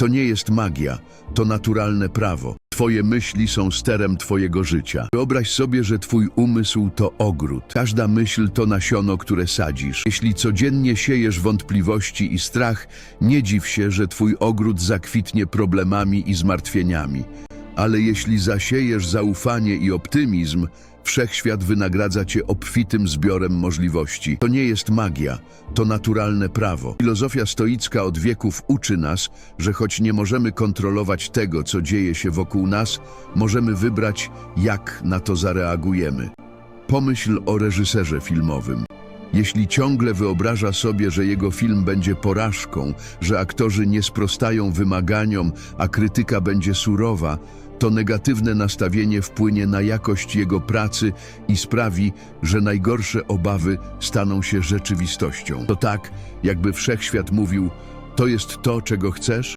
To nie jest magia, to naturalne prawo. Twoje myśli są sterem Twojego życia. Wyobraź sobie, że Twój umysł to ogród. Każda myśl to nasiono, które sadzisz. Jeśli codziennie siejesz wątpliwości i strach, nie dziw się, że Twój ogród zakwitnie problemami i zmartwieniami. Ale jeśli zasiejesz zaufanie i optymizm, wszechświat wynagradza cię obfitym zbiorem możliwości. To nie jest magia, to naturalne prawo. Filozofia stoicka od wieków uczy nas, że choć nie możemy kontrolować tego, co dzieje się wokół nas, możemy wybrać, jak na to zareagujemy. Pomyśl o reżyserze filmowym. Jeśli ciągle wyobraża sobie, że jego film będzie porażką, że aktorzy nie sprostają wymaganiom, a krytyka będzie surowa, to negatywne nastawienie wpłynie na jakość jego pracy i sprawi, że najgorsze obawy staną się rzeczywistością. To tak, jakby wszechświat mówił: To jest to, czego chcesz?